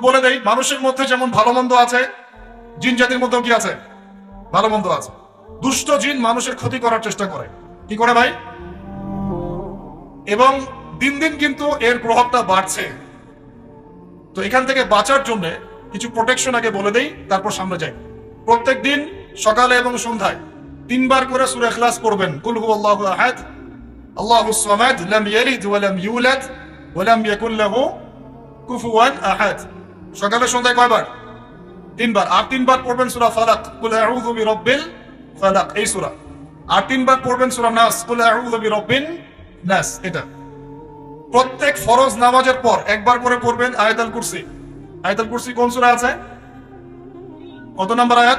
বলে দেই, মানুষের মধ্যে যেমন ভালো মন্দ আছে, জিন জাতির মধ্যেও কি আছে? ভালো মন্দ আছে। দুষ্ট জিন মানুষের ক্ষতি করার চেষ্টা করে। কি করে ভাই? এবং দিন দিন কিন্তু এর প্রভাবটা বাড়ছে। তো এখান থেকে বাঁচার জন্য কিছু প্রোটেকশন আগে বলে দেই, তারপর সামনে যাই। প্রত্যেক দিন সকালে এবং সন্ধ্যায় তিনবার করে সূরা ইখলাস পড়বেন। কুল হুয়াল্লাহু আহাদ আল্লাহুস সামাদ, লাম ইয়ালিদ ওয়া লাম ইউলাদ ওয়া লাম ইয়াকুল লাহু কুফুয়ান আহাদ। সকালে সন্ধ্যায় কয়বার? তিনবার। আর তিনবার পড়বেন সূরা ফালাক। কুল আউযু বিরাব্বিল ফালাক। এই সূরা। আর তিনবার পড়বেন সূরা নাস। কুল আউযু বিরাব্বিন নাস। এটা। প্রত্যেক ফরজ নামাজের পর একবার করে পড়বেন আয়াতুল কুরসি। আয়াতুল কুরসি কোন সূরা আছে? কত নাম্বার আয়াত?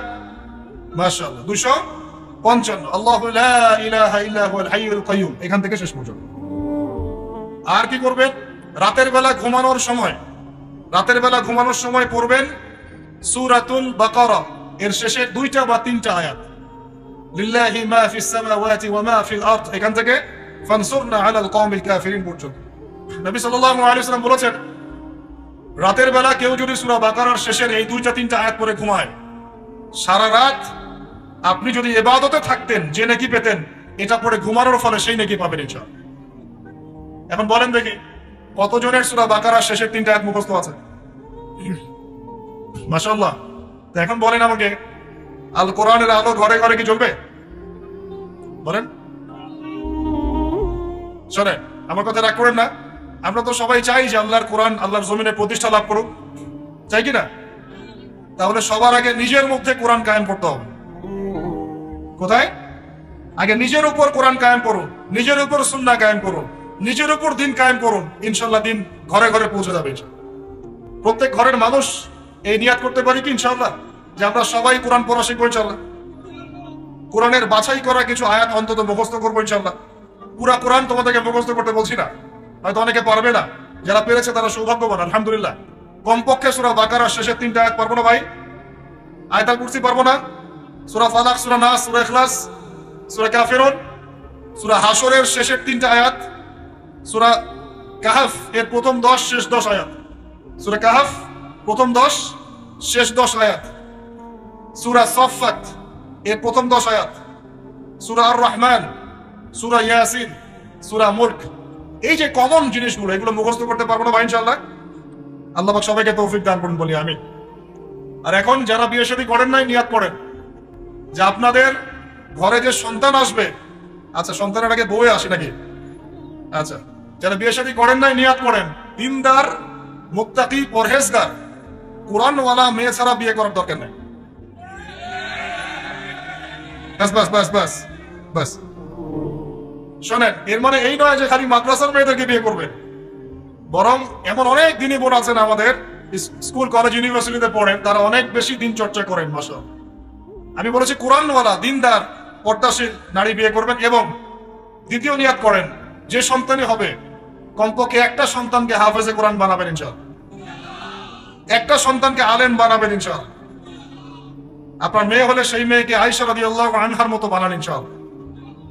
মাশাআল্লাহ। 255 আল্লাহু লা ইলাহা ইল্লা হুয়াল হাইয়ুল কাইয়্যুম এখান থেকে শেষ পর্যন্ত। আর কি করবেন? রাতের বেলা ঘুমানোর সময় রাতের বেলা ঘুমানোর সময় পড়বেন সূরাতুল বাকারা। এর শেষে দুইটা বা তিনটা আয়াত। লিল্লাহি মা ফিস সামাওয়াতি ওয়া মা ফিল আরদ। এখান থেকে, ফানসুরনা আলাল কওমিল কাফিরিন পর্যন্ত। নবী সাল্লাল্লাহু আলাইহি ওয়াসাল্লাম বলেছেন, রাতের বেলা কেউ যদি সূরা বাকারার শেষের এই দুইটা তিনটা আয়াত পড়ে ঘুমায়, সারা রাত আপনি যদি এবাদতে থাকতেন, যে নাকি পেতেন, এটা পড়ে ঘুমানোর ফলে সেই নাকি পাবেন ইনশাআল্লাহ। এখন বলেন দেখি কতজনের সূরা বাকারার শেষের তিনটা এক মুখস্থ আছে? মাশাআল্লাহ। তো এখন বলেন আমাকে আল কোরআনের আলো ঘরে ঘরে কি জ্বলবে? বলেন। শোনেন, আমার কথা রাগ করেন না। আমরা তো সবাই চাই যে আল্লাহর কোরআন, আল্লাহর জমিনে প্রতিষ্ঠা লাভ করুক। চাই কি না? তাহলে সবার আগে নিজের মধ্যে কোরআন কায়েম করতে হবে। কোথায়? আগে নিজের উপর কোরআন কায়েম করুন, নিজের উপর সুন্না কায়েম করুন। নিজের উপর দিন কায়েম করুন। ইনশাল্লাহ দিন ঘরে ঘরে পৌঁছে যাবে প্রত্যেক ঘরের মানুষ এই নিয়াত করতে পারি কি ইনশাল্লাহ? যে আমরা সবাই কোরআন পড়া শিখব ইনশাল্লাহ। কোরআনের বাছাই করা কিছু আয়াত অন্তত মুখস্থ করব ইনশাল্লাহ। পুরা কোরআন তোমাদেরকে মুখস্থ করতে বলছি না। হয়তো অনেকে পারবে না। যারা পেরেছে তারা সৌভাগ্যবান, আলহামদুলিল্লাহ। কমপক্ষে সুরা বাকারার শেষের তিনটা আয়াত পারব না ভাই? আয়তাল কুরসি পারব না? সুরা ফালাক, সুরা নাস, সুরা ইখলাস, সুরা কাফিরুন, সুরা হাসরের শেষের তিনটা আয়াত সুরা কাহাফ এর প্রথম দশ শেষ দশ আয়াত। সুরা কাহাফ, প্রথম দশ শেষ দশ আয়াত। সুরা সফাত এর প্রথম দশ আয়াত। সুরা আর রহমান সুরা ইয়াসিন, সুরা মুল্ক। এই যে কমন জিনিসগুলো, এগুলো মুখস্থ করতে পারব না ভাই ইনশাল্লাহ আল্লাহ সবাইকে তৌফিক দান করুন বলি আমি আর এখন যারা বিয়ে শাদী করেন নাই, নিয়াত করেন। যে আপনাদের ঘরে যে সন্তান আসবে আচ্ছা সন্তানের আগে বউয়ে আসে নাকি? আচ্ছা যারা বিয়ে শাদী করেন নাই, নিয়াত করেন। দিনদার, মুত্তাকি, পরহেজগার, কোরআনওয়ালা মেয়ে ছাড়া বিয়ে করার দরকার নেই। বাস বাস বাস বাস শোনেন, এর মানে এই নয় যে খালি মাদ্রাসার মেয়েদেরকে বিয়ে করবেন বরং এমন অনেক দিনই বোন আছেন আমাদের স্কুল, কলেজ, ইউনিভার্সিটিতে পড়েন, তারা অনেক বেশি দিন চর্চা করেন মাসা আমি বলেছি কোরআনওয়ালা, দিনদার, পর্দাশীল, নারী বিয়ে করবেন এবং দ্বিতীয় নিয়াত করেন। যে সন্তানই হবে, কমপক্ষে একটা সন্তানকে হাফেজে কোরআন বানাবেন ইনশাল একটা সন্তানকে আলেম বানাবেন ইনশাল আপনার মেয়ে হলে সেই মেয়েকে আইসা রাদি আল্লাহ আনহার মতো বানান ইনশাল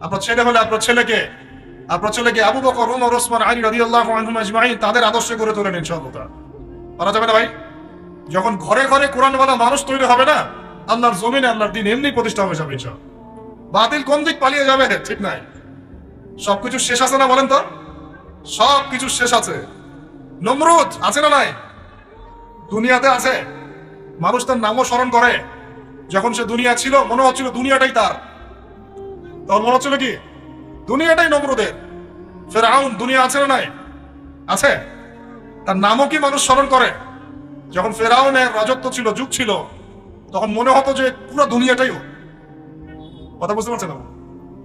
আপনার ছেলে হলে আপনার ছেলেকে আপনার ছেলেকে আবু বকর, উমর, ওসমান, আলী রাদি আল্লাহ তাদের আদর্শে গড়ে তোলেন ইনশাআল্লাহ পারা যাবে না ভাই? যখন ঘরে ঘরে কোরআনওয়ালা মানুষ তৈরি হবে না, আল্লাহর জমিনে আল্লাহর দিন এমনি প্রতিষ্ঠা হয়ে যাবে ইনশাআল্লাহ। বাতিল কোন দিক পালিয়ে যাবে? ঠিক নাই। সবকিছু শেষ আছে না বলেন তো? সব কিছু শেষ আছে। নমরুদ, আছে না নাই? দুনিয়াতে আছে। মানুষ তার নামও স্মরণ করে। যখন সে দুনিয়া ছিল, মনে হচ্ছিল দুনিয়াটাই তার। তখন মনে হচ্ছিল কি? দুনিয়াটাই নমরুদের। ফেরাউন, দুনিয়া আছে না নাই? আছে। তার নামও কি মানুষ স্মরণ করে? যখন ফেরাউনের রাজত্ব ছিল, যুগ ছিল, তখন মনে হতো যে পুরো দুনিয়াটাই। কথা বুঝতে পারছেন না?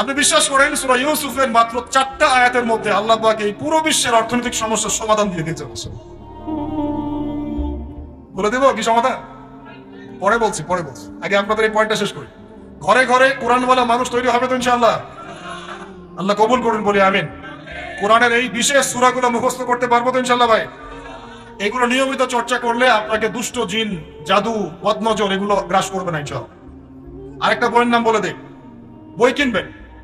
আপনি বিশ্বাস করেন, সুরা ইউসুফের মাত্র চারটা আয়াতের মধ্যে আল্লাহ পাক এই পুরো বিশ্বের অর্থনৈতিক সমস্যার সমাধান দিয়ে বলছে বলে দেবো, কি সমাধান? পরে বলছি পরে বলছি। আগে আপনাদের এই পয়েন্টটা শেষ করি। ঘরে ঘরে কোরআনওয়ালা মানুষ তৈরি হবে তো ইনশাআল্লাহ। আল্লাহ কবুল করুন, বলি আমিন। কোরআনের এই বিশেষ সুরাগুলো মুখস্থ করতে পারব তো ইনশাল্লাহ ভাই? এগুলো নিয়মিত চর্চা করলে আপনাকে দুষ্ট জিন, জাদু, বদনজর এগুলো গ্রাস করবে না ইনশাল আরেকটা বইয়ের নাম বলে দেখ বই কিনবেন।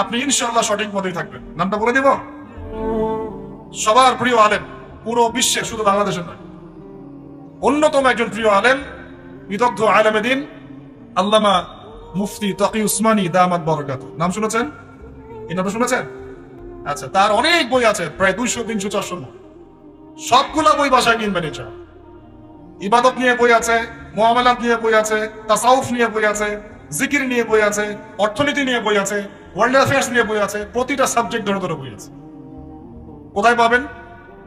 আপনি ইনশাল্লাহ সঠিক পথেই থাকবেন। নামটা বলে দিব? সবার প্রিয় আলেম, পুরো বিশ্বে শুধু বাংলাদেশে নয়। অন্যতম একজন প্রিয় আলেম বিদগ্ধ আলেমে দিন, আল্লামা মুফতি তকি উসমানী দামাত বরকাত। নাম শুনেছেন? এই নামটা শুনেছেন? আচ্ছা তার অনেক বই আছে, প্রায় দুইশো, তিনশো, চারশো সবগুলা বই বাসায় কিনবেন এটা ইবাদত নিয়ে বই আছে মোহামেলাত নিয়ে বই আছে, তাসাউফ নিয়ে বই আছে, জিকির নিয়ে বই আছে, অর্থনীতি নিয়ে বই আছে ওয়ার্ল্ড অ্যাফেয়ার্স নিয়ে বই আছে, প্রতিটা সাবজেক্ট ধরে ধরে বই আছে। কোথায় পাবেন?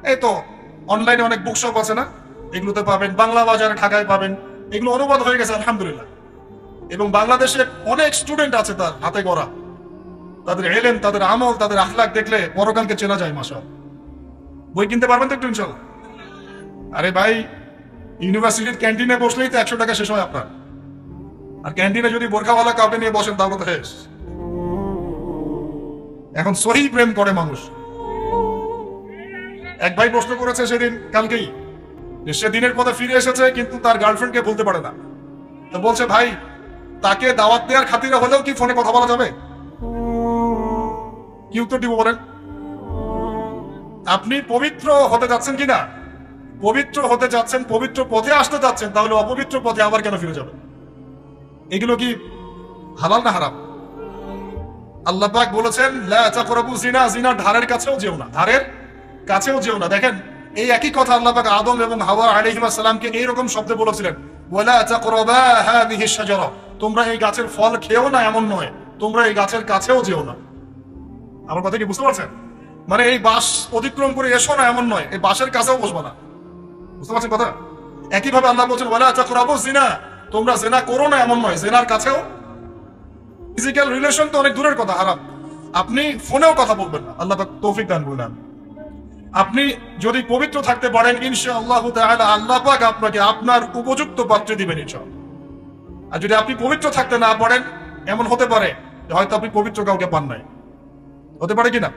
এই তো অনলাইনে অনেক বুকশপ আছে না? এগুলোতে পাবেন, বাংলা বাজারে, ঢাকায় পাবেন। এগুলো অনুবাদ হয়ে গেছে, আলহামদুলিল্লাহ। এবং বাংলাদেশে অনেক স্টুডেন্ট আছে তার হাতে গড়া। তাদের এলেন তাদের আমল, তাদের আখলাখ দেখলে পরকালকে চেনা যায় মাসা বই কিনতে পারবেন তো একটু ইনশাল্লাহ আরে ভাই ইউনিভার্সিটির ক্যান্টিনে বসলেই তো একশো টাকা শেষ হয় আপনার। আর ক্যান্টিনে যদি বোরখাওয়ালা কাউকে নিয়ে বসেন, তাহলে তো শেষ। এখন সহি প্রেম করে মানুষ। এক ভাই প্রশ্ন করেছে সেদিন, কালকেই, যে সে দিনের পথে ফিরে এসেছে, কিন্তু তার গার্লফ্রেন্ডকে বলতে পারে না। তো বলছে, ভাই, তাকে দাওয়াত দেওয়ার খাতিরে হলেও কি ফোনে কথা বলা যাবে? কি উত্তর দিব বলেন? আপনি পবিত্র হতে যাচ্ছেন কিনা পবিত্র হতে যাচ্ছেন, পবিত্র পথে আসতে যাচ্ছেন, তাহলে অপবিত্র পথে আবার কেন ফিরে যাবেন? এগুলো কি হালাল না হারাম? আল্লাহ পাক বলেছেন জিনা জিনা ধারের কাছেও যেও না। ধারের কাছেও যেও না। দেখেন, এই একই কথা আল্লাহ পাক আদম এবং হাওয়া আলাইহিস সালামকে এইরকম শব্দে বলেছিলেন, ওয়ালা তোমরা এই গাছের ফল খেও না, এমন নয়। তোমরা এই গাছের কাছেও যেও না। আমার কথা কি বুঝতে পারছেন? মানে এই বাস অতিক্রম করে এসো না, এমন নয়। এই বাসের কাছেও বসবো না। বুঝতে পারছেন কথা? একইভাবে আল্লাহ বলছেন বলে আচ্ছা করাবো জিনা তোমরা জেনা করো না, এমন নয়। জেনার কাছেও ফিজিক্যাল রিলেশন তো অনেক দূরের কথা, হারাম। আপনি ফোনেও কথা বলবেন না। আল্লাহ তৌফিক দান করলেন আপনি যদি পবিত্র থাকতে পারেন ইনশা আল্লাহ আল্লাহ পাক আপনাকে আপনার উপযুক্ত পাত্রে দিবেন, ইনশাআল্লাহ। আর যদি আপনি পবিত্র থাকতে না পারেন, এমন হতে পারে হয়তো আপনি পবিত্র কাউকে পান নাই। হতে পারে কিনা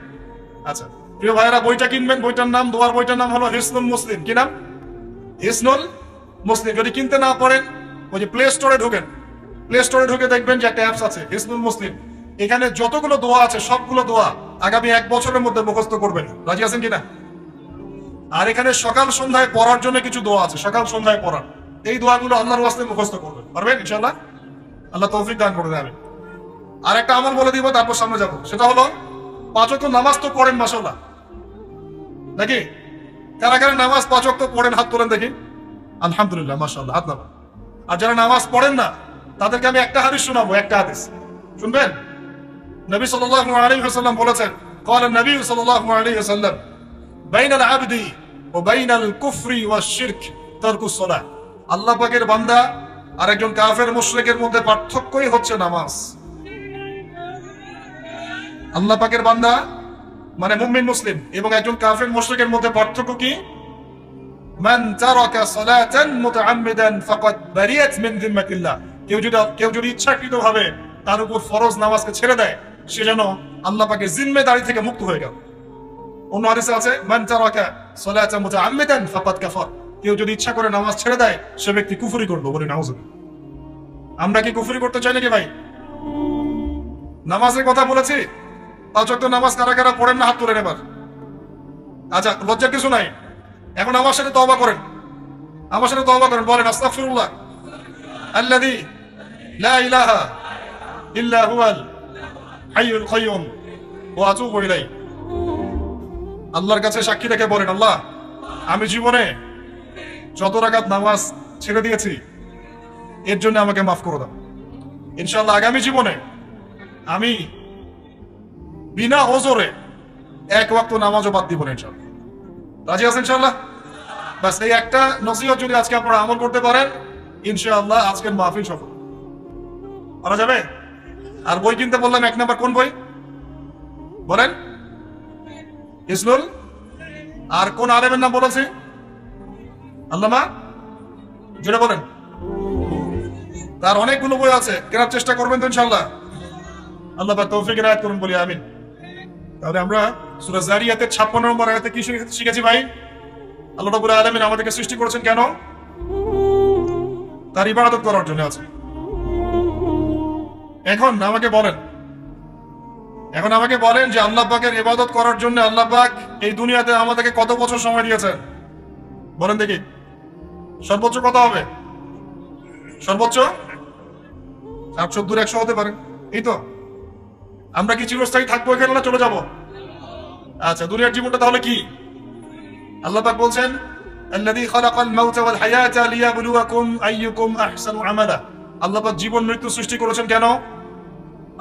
আচ্ছা প্রিয় ভাইয়েরা, বইটা কিনবেন, বইটার নাম, দোয়ার বইটার নাম হলো হিসনুল মুসলিম। কি নাম? হিসনুল মুসলিম। যদি কিনতে না পারেন, ওই যে প্লে স্টোরে ঢোকেন। প্লে স্টোরে ঢুকে দেখবেন যে একটা অ্যাপস আছে হিসনুল মুসলিম এখানে যতগুলো দোয়া আছে, সবগুলো দোয়া আগামী এক বছরের মধ্যে মুখস্থ করবেন। রাজি আছেন কিনা? আর এখানে সকাল সন্ধ্যায় পড়ার জন্য কিছু দোয়া আছে, সকাল সন্ধ্যায় পড়ার। এই দোয়াগুলো আল্লাহর ওয়াস্তে মুখস্থ করবেন। পারবেন, ইনশাআল্লাহ? আল্লাহ তৌফিক দান করে দেবেন আর একটা আমল বলে দিব, তারপর সামনে যাব। সেটা হলো, পাঁচ ওয়াক্ত নামাজ তো পড়েন মাসাল্লাহ নাকি? কারা কারা নামাজ পাঁচ ওয়াক্ত পড়েন, হাত তোলেন দেখি। আলহামদুলিল্লাহ মাসাল্লাহ হাত নামা আর যারা নামাজ পড়েন না তাদেরকে আমি একটা হাদিস শোনাবো একটা হাদিস শুনবেন নবী সাল্লাল্লাহু আলাইহি ওয়াসাল্লাম বলেছেন قال النبي صلى الله عليه وسلم بين العبد وبين الكفر والشرك ترك الصلاة আল্লাহ পাকের বান্দা আর একজন কাফের মুশরিকের মধ্যে পার্থক্যই হচ্ছে নামাজ আল্লাহ পাকের বান্দা মানে মুমিন মুসলিম এবং একজন কাফের মুশরিকের মধ্যে পার্থক্য কি মান তারাকা সালাতান মুতাআম্মিদান ফাকাদ বারিয়াত মিন যিম্মাতিল্লাহ কেউ যদি কেউ যদি ইচ্ছাকৃতভাবে তার উপর ফরজ নামাজকে ছেড়ে দেয়, সে যেন আল্লাহ পাকে জিম্মে দাঁড়িয়ে থেকে মুক্ত হয়ে গেল। অন্য হাদিসে আছে, মান তারাকা ফাকাদ কাফার। কেউ যদি ইচ্ছা করে নামাজ ছেড়ে দেয়, সে ব্যক্তি কুফরি করল বলে নাউজুবিল্লাহ আমরা কি কুফরি করতে চাই নাকি ভাই? নামাজের কথা বলেছি, পাঁচ ওয়াক্ত নামাজ কারা কারা পড়েন না হাত তুলে নেবার আচ্ছা লজ্জার কিছু নাই। এখন আমার সাথে তওবা করেন। আমার সাথে তওবা করেন, বলেন, আস্তাগফিরুল্লাহ। আল্লাযী ইলাহা ইল্লা হুয়াল হাইয়ুল কাইয়ুম ওয়া আতুবু ইলাইহি আল্লাহর কাছে সাক্ষী রেখে বলেন, আল্লাহ, আমি জীবনে যত রাকাত নামাজ ছেড়ে দিয়েছি, এর জন্য আমাকে মাফ করে দাও। ইনশাআল্লাহ আগামী জীবনে আমি বিনা ওজরে এক ওয়াক্ত নামাজও বাদ দিব না ইনশাআল্লাহ। রাজি আছেন ইনশাআল্লাহ? বাস, এই একটা নসিহত যদি আজকে আপনারা আমল করতে পারেন, ইনশাআল্লাহ আজকের মাহফিল সফল। করা যাবে? আর বই কিনতে বললাম এক নাম্বার কোন বই? বলেন। ইসনুল, আর কোন আলেমের নাম বলেছে? আল্লামা যেটা বলেন। তার অনেকগুলো বই আছে, কেনার চেষ্টা করবেন তো ইনশাআল্লাহ। আল্লাহ তৌফিক আয়াত করুন, বলি আমিন। তাহলে আমরা সূরা জারিয়াতের 56 নম্বর আয়াতে কি শিখে- শিখেছি ভাই? আল্লাহ রাব্বুল আলামিন আমাদেরকে সৃষ্টি করেছেন কেন? তার ইবাদত করার জন্য আছে। এখন আমাকে বলেন এখন আমাকে বলেন যে আল্লাহ পাকের ইবাদত করার জন্য আল্লাহ পাক এই দুনিয়াতে আমাদেরকে কত বছর সময় দিয়েছেন বলেন দেখি সর্বোচ্চ কত হবে সর্বোচ্চ ষাট সত্তর একশো হতে পারে এই তো আমরা কি চিরস্থায়ী থাকবো এখানে না চলে যাব আচ্ছা দুনিয়ার জীবনটা তাহলে কি আল্লাহ পাক বলছেন الذي خلق الموت والحياة ليبلوكم أيكم أحسن عملا আল্লাহ পাক জীবন মৃত্যু সৃষ্টি করেছেন কেন?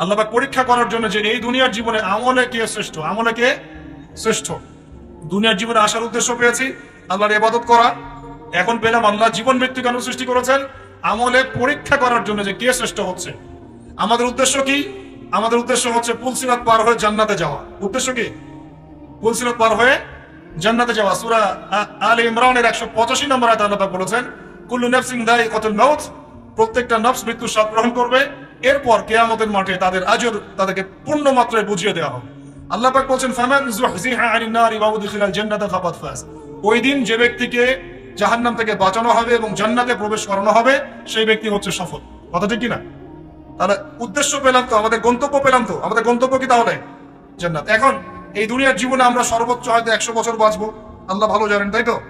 আল্লাহ পাক পরীক্ষা করার জন্য যে এই দুনিয়ার জীবনে আমলে কে শ্রেষ্ঠ? আমলে কে শ্রেষ্ঠ? দুনিয়ার জীবনে আসার উদ্দেশ্য পেয়েছি, আল্লাহর ইবাদত করা। এখন পেলাম আল্লাহ জীবন মৃত্যু কেন সৃষ্টি করেছেন? আমলে পরীক্ষা করার জন্য যে কে শ্রেষ্ঠ হচ্ছে। আমাদের উদ্দেশ্য কি? আমাদের উদ্দেশ্য হচ্ছে পুলসিরাত পার হয়ে জান্নাতে যাওয়া। উদ্দেশ্য কি? পুলসিরাত পার হয়ে জান্নাতে যাওয়া। সূরা আলে ইমরানের 185 নম্বর আয়াতে আল্লাহ বলেছেন, কুল্লু নাফসিন দায়িকাতুল মাউত প্রত্যেকটা নফস মৃত্যু স্বাদ গ্রহণ করবে। এরপর কিয়ামতের মাঠে তাদের আজর তাদেরকে পূর্ণ মাত্রায় বুঝিয়ে দেওয়া হবে। আল্লাহ পাক বলছেন, ফামান আনিন নারি ওয়া জান্নাতা ফাকাদ ফাজ। ওই দিন যে ব্যক্তিকে জাহান্নাম থেকে বাঁচানো হবে এবং জান্নাতে প্রবেশ করানো হবে, সেই ব্যক্তি হচ্ছে সফল। কথা ঠিক তাহলে উদ্দেশ্য পেলাম তো, আমাদের গন্তব্য পেলাম তো। আমাদের গন্তব্য কি তাহলে? জান্নাত। এখন এই দুনিয়ার জীবনে আমরা সর্বোচ্চ হয়তো একশো বছর বাঁচবো। আল্লাহ ভালো জানেন, তাই তো?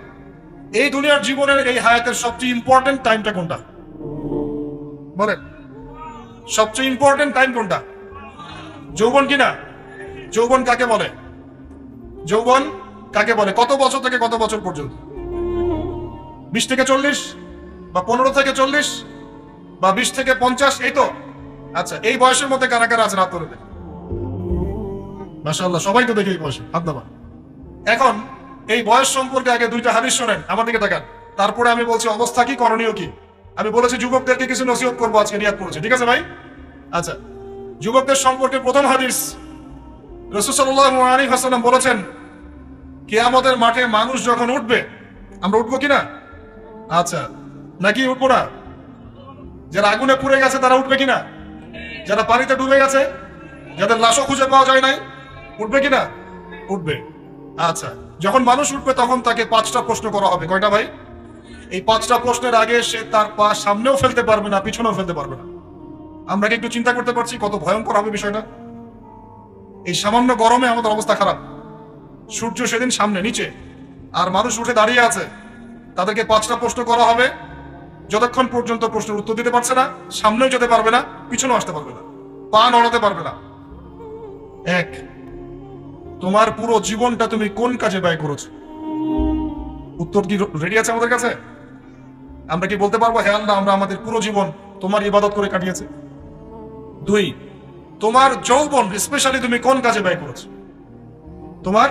এই দুনিয়ার জীবনের এই হায়াতের সবচেয়ে ইম্পর্টেন্ট টাইমটা কোনটা? বলেন, সবচেয়ে ইম্পর্টেন্ট টাইম কোনটা? যৌবন কিনা? যৌবন কাকে বলে? যৌবন কাকে বলে? কত বছর থেকে কত বছর পর্যন্ত? বিশ থেকে চল্লিশ? বা পনেরো থেকে চল্লিশ? বা বিশ থেকে পঞ্চাশ? এই তো। আচ্ছা এই বয়সের মধ্যে কারা কারা আছেন? হাত তুলে মাসাল্লাহ সবাই তো দেখে এই বয়সে হাত দেওয়া এখন, এই বয়স সম্পর্কে আগে দুইটা হাদিস শোনেন। আমার দিকে তাকান। তারপরে আমি বলছি, অবস্থা কি? করণীয় কি? আমি বলেছি, যুবকদেরকে কিছু নসিহত করব, আজকে নিয়াত করেছি ঠিক আছে ভাই? আচ্ছা। যুবকদের সম্পর্কে প্রথম হাদিস রসুসাল্লাহ আলী হাসালাম বলেছেন, কেয়ামতের মাঠে মানুষ যখন উঠবে, আমরা উঠবো কিনা? আচ্ছা। নাকি উঠবো না? যারা আগুনে পুড়ে গেছে, তারা উঠবে কিনা? যারা পানিতে ডুবে গেছে, যাদের লাশও খুঁজে পাওয়া যায় নাই, উঠবে কিনা? উঠবে। আচ্ছা। যখন মানুষ উঠবে, তখন তাকে পাঁচটা প্রশ্ন করা হবে। কয়টা ভাই? এই পাঁচটা প্রশ্নের আগে সে তার পা সামনেও ফেলতে পারবে না, পিছনেও ফেলতে পারবে না। আমরা কি একটু চিন্তা করতে পারছি কত ভয়ঙ্কর হবে বিষয়টা? এই সামান্য গরমে আমাদের অবস্থা খারাপ। সূর্য সেদিন সামনে, নিচে। আর মানুষ উঠে দাঁড়িয়ে আছে। তাদেরকে পাঁচটা প্রশ্ন করা হবে। যতক্ষণ পর্যন্ত প্রশ্নের উত্তর দিতে পারছে না, সামনেও যেতে পারবে না, পিছনেও আসতে পারবে না। পা নড়াতে পারবে না। এক, তোমার পুরো জীবনটা তুমি কোন কাজে ব্যয় করেছ? উত্তর কি রেডি আছে আমাদের কাছে? আমরা কি বলতে পারব হ্যাঁ আল্লাহ, আমরা আমাদের পুরো জীবন তোমার ইবাদত করে কাটিয়েছে? দুই, তোমার যৌবন স্পেশালি তুমি কোন কাজে ব্যয় করেছ? তোমার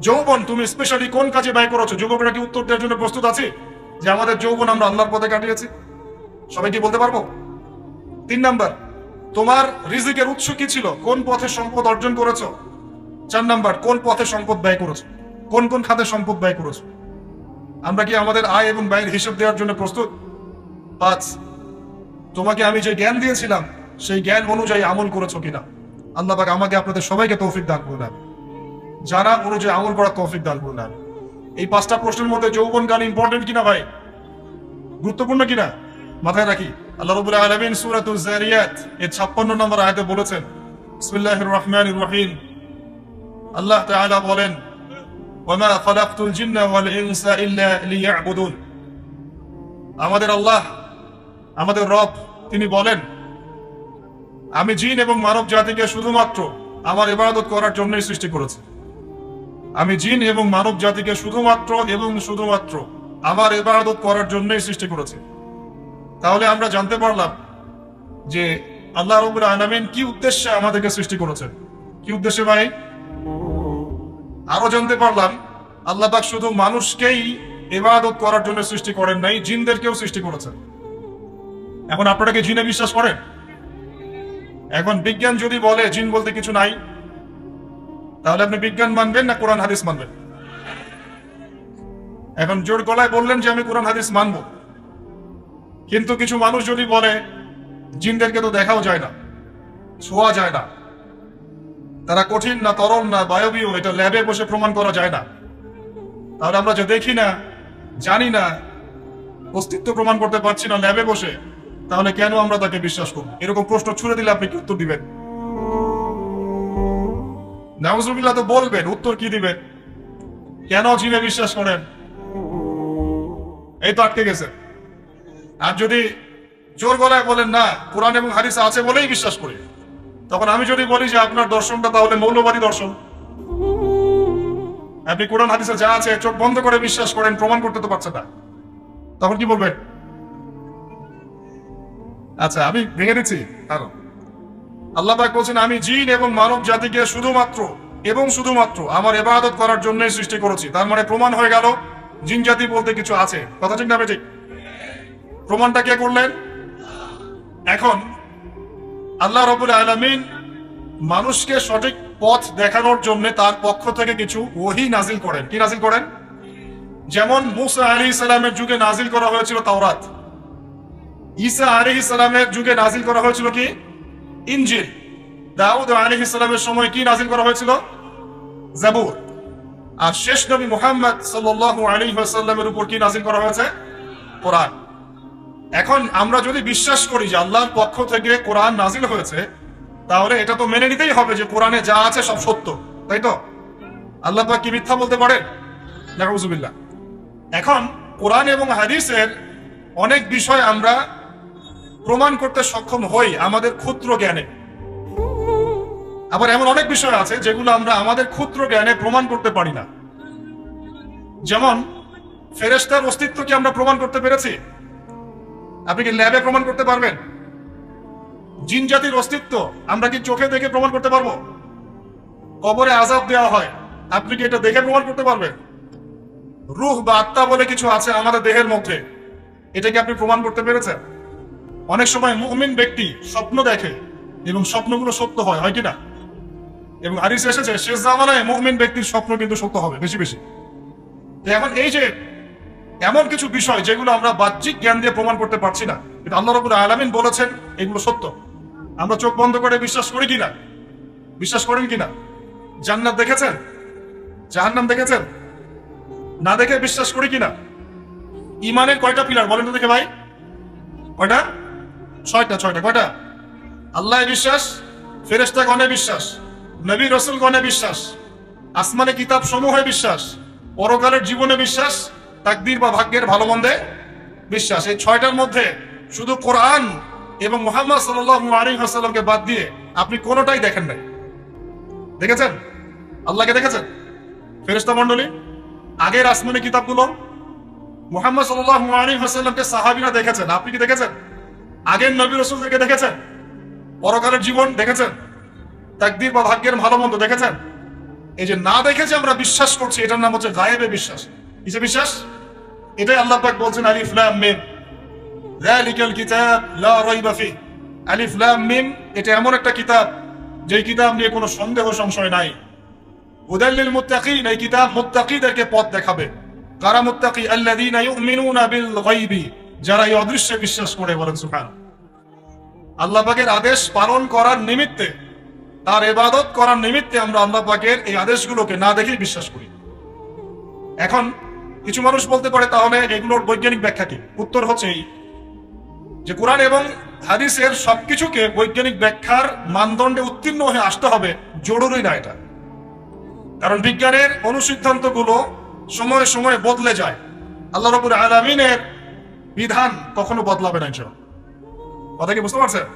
যৌবন তুমি স্পেশালি কোন কাজে ব্যয় করেছ? যুবকরা কি উত্তর দেওয়ার জন্য প্রস্তুত আছে? যে আমাদের যৌবন আমরা আল্লাহর পথে কাটিয়েছি? সবাই কি বলতে পারব? তিন নাম্বার, তোমার রিজিকের উৎস কি ছিল? কোন পথে সম্পদ অর্জন করেছ? চার নাম্বার, কোন পথে সম্পদ ব্যয় করেছ? কোন কোন খাতে সম্পদ ব্যয় করেছ? আমরা কি আমাদের আয় এবং ব্যয়ের হিসাব দেওয়ার জন্য প্রস্তুত? পাঁচ, তোমাকে আমি যে জ্ঞান দিয়েছিলাম, সেই জ্ঞান অনুযায়ী আমল করেছ কিনা? আল্লাহ পাক আমাকে আপনাদের সবাইকে তৌফিক দান করুন। যারা অনুযায়ী আমল করার তৌফিক দান করুন। এই পাঁচটা প্রশ্নের মধ্যে যৌবন গান ইম্পর্টেন্ট কিনা ভাই? গুরুত্বপূর্ণ কিনা? মাথায় রাখি, আল্লাহ রবুল আলমিন সুরাতুল জারিয়াত, এর ছাপ্পান্ন নম্বর আয়তে বলেছেন, বিসমিল্লাহির রহমানির রহিম। আল্লাহ তাআলা বলেন আমাদের আল্লাহ, আমাদের রব, তিনি বলেন, আমি জিন এবং মানব জাতিকে শুধুমাত্র আমার ইবাদত করার জন্যই সৃষ্টি করেছি। আমি জিন এবং মানব জাতিকে শুধুমাত্র এবং শুধুমাত্র আমার ইবাদত করার জন্যই সৃষ্টি করেছি। তাহলে আমরা জানতে পারলাম যে আল্লাহ রবুল আলমিন কি উদ্দেশ্যে আমাদেরকে সৃষ্টি করেছেন। কি উদ্দেশ্যে ভাই? আরও জানতে পারলাম আল্লাহ পাক শুধু মানুষকেই ইবাদত করার জন্য সৃষ্টি করেন নাই, জিনদেরকেও সৃষ্টি করেছেন। এখন আপনারা কি জিনে বিশ্বাস করেন? এখন বিজ্ঞান যদি বলে জিন বলতে কিছু নাই, তাহলে আপনি বিজ্ঞান মানবেন না কোরআন হাদিস মানবেন? এখন জোর গলায় বললেন যে আমি কোরআন হাদিস মানব। কিন্তু কিছু মানুষ যদি বলে, জিনদেরকে তো দেখাও যায় না, ছোঁয়া যায় না। তারা কঠিন না, তরল না, বায়বীয়, এটা ল্যাবে বসে প্রমাণ করা যায় না। তাহলে আমরা যে দেখি না, জানি না, অস্তিত্ব প্রমাণ করতে পারছি না ল্যাবে বসে, তাহলে কেন আমরা তাকে বিশ্বাস করব? এরকম প্রশ্ন ছুড়ে দিলে আপনি কি উত্তর দিবেন? নাউজুবিল্লাহ তো বলবেন, উত্তর কি দিবেন? কেন জিনে বিশ্বাস করেন? এই তো আটকে গেছে। আর যদি জোর গলায় বলেন না, কোরআন এবং হাদিস আছে বলেই বিশ্বাস করি। তখন আমি যদি বলি যে আপনার দর্শনটা তাহলে মৌলবাদী দর্শন। আপনি কোরআন, হাদিসে যা আছে চোখ বন্ধ করে বিশ্বাস করেন, প্রমাণ করতে তো পারছেন না। তখন কি বলবেন? আচ্ছা আমি ভেঙে দিচ্ছি। কারণ আল্লাহ বলছেন, আমি জিন এবং মানব জাতিকে শুধুমাত্র এবং শুধুমাত্র আমার এবাদত করার জন্যই সৃষ্টি করেছি। তার মানে প্রমাণ হয়ে গেল, জিন জাতি বলতে কিছু আছে। কথা ঠিক না ঠিক। প্রমাণটা কে করলেন? এখন আল্লাহ রবুল আলমিন মানুষকে সঠিক পথ দেখানোর জন্য তার পক্ষ থেকে কিছু ওহি নাজিল করেন। কি নাজিল করেন? যেমন মুসা আলী ইসলামের যুগে নাজিল করা হয়েছিল তাওরাত। ঈসা আলী ইসলামের যুগে নাজিল করা হয়েছিল কি? ইঞ্জিল দাউদ আলী ইসলামের সময় কি নাজিল করা হয়েছিল? জাবুর। আর শেষ নবী মুহাম্মদ সাল্লাল্লাহু আলাইহি ওয়াসাল্লামের উপর কি নাজিল করা হয়েছে? কোরআন। এখন আমরা যদি বিশ্বাস করি যে আল্লাহর পক্ষ থেকে কোরআন নাজিল হয়েছে, তাহলে এটা তো মেনে নিতেই হবে যে কোরআনে যা আছে সব সত্য, তাই তো? আল্লাহ কি মিথ্যা বলতে পারেন? নাউজুবিল্লাহ। এখন কোরআন এবং হাদিসের অনেক বিষয় আমরা প্রমাণ করতে সক্ষম হই আমাদের ক্ষুদ্র জ্ঞানে। আবার এমন অনেক বিষয় আছে যেগুলো আমরা আমাদের ক্ষুদ্র জ্ঞানে প্রমাণ করতে পারি না। যেমন ফেরেস্তার অস্তিত্ব কি আমরা প্রমাণ করতে পেরেছি? আপনি কি ল্যাবে প্রমাণ করতে পারবেন? জিন জাতির অস্তিত্ব আমরা কি চোখে দেখে প্রমাণ করতে পারব? কবরে আজাব দেওয়া হয়, আপনি কি এটা দেখে প্রমাণ করতে পারবেন? রুহ বা আত্মা বলে কিছু আছে আমাদের দেহের মধ্যে, এটা কি আপনি প্রমাণ করতে পেরেছেন? অনেক সময় মুমিন ব্যক্তি স্বপ্ন দেখে এবং স্বপ্নগুলো সত্য হয় হয় কি না এবং হারিস এসেছে, শেষ জামানায় মুমিন ব্যক্তির স্বপ্ন কিন্তু সত্য হবে, বেশি বেশি। এখন এই যে এমন কিছু বিষয় যেগুলো আমরা বাহ্যিক জ্ঞান দিয়ে প্রমাণ করতে পারছি না। কিন্তু আল্লাহ রবুল আলমিন বলেছেন, এগুলো সত্য। আমরা চোখ বন্ধ করে বিশ্বাস করি কিনা? বিশ্বাস করেন কিনা? জান্নাত দেখেছেন? জাহান্নাম দেখেছেন? না দেখে বিশ্বাস করি কিনা? ইমানের কয়টা পিলার বলেন তো দেখে ভাই। কয়টা? ছয়টা ছয়টা, কয়টা? আল্লাহ বিশ্বাস ফেরেস্তা গণে বিশ্বাস, নবী রসুল গণে বিশ্বাস, আসমানে কিতাব সমূহে বিশ্বাস, পরকালের জীবনে বিশ্বাস তাকদির বা ভাগ্যের ভালো মন্দে বিশ্বাস। এই ছয়টার মধ্যে শুধু কোরআন এবং মোহাম্মদ ওয়াসাল্লামকে বাদ দিয়ে আপনি কোনোটাই দেখেন নাই। দেখেছেন? আল্লাহকে দেখেছেন? ফেরেশতা মণ্ডলী, আগের আসমানি কিতাবগুলো মোহাম্মদ ওয়াসাল্লামকে সাহাবীরা দেখেছেন। আপনি কি দেখেছেন? আগের নবী রাসূলকে দেখেছেন? পরকালের জীবন দেখেছেন? তাকদির বা ভাগ্যের ভালো মন্দ দেখেছেন? এই যে না দেখে যে আমরা বিশ্বাস করছি, এটার নাম হচ্ছে গায়েবে বিশ্বাস। কিসে বিশ্বাস? এটাই আল্লাহ পাক বলছেন, আলিফ, লাম, মিম। যালিকাল কিতাব, লা রাইবা ফি আলিফ, লাম, মিম, এটা এমন একটা কিতাব, যেই কিতাব নিয়ে কোনো সন্দেহ, সংশয় নাই। হুদাল্লিল মুত্তাকিন, এই কিতাব মুত্তাকিদেরকে পথ দেখাবে। কারা মুত্তাকি? আল্লাযীনা ইউমিনুনা বিল গায়বি। যারা এই অদৃশ্যে বিশ্বাস করে, বলেন সুবহান আল্লাহ পাকের আদেশ পালন করার নিমিত্তে, তার ইবাদত করার নিমিত্তে আমরা আল্লাহ পাকের এই আদেশগুলোকে না দেখেই বিশ্বাস করি। এখন কিছু মানুষ বলতে পারে তাহলে এগুলোর বৈজ্ঞানিক ব্যাখ্যা কি? উত্তর হচ্ছে এই, যে কোরআন এবং হাদিসের সবকিছুকে বৈজ্ঞানিক ব্যাখ্যার মানদণ্ডে উত্তীর্ণ হয়ে আসতে হবে। জরুরি না এটা। কারণ বিজ্ঞানের অনুসিদ্ধান্তগুলো সময়ে সময়ে বদলে যায়। আল্লাহ রবুল আলমিনের বিধান কখনো বদলাবে না। কথা কি বুঝতে পারছেন?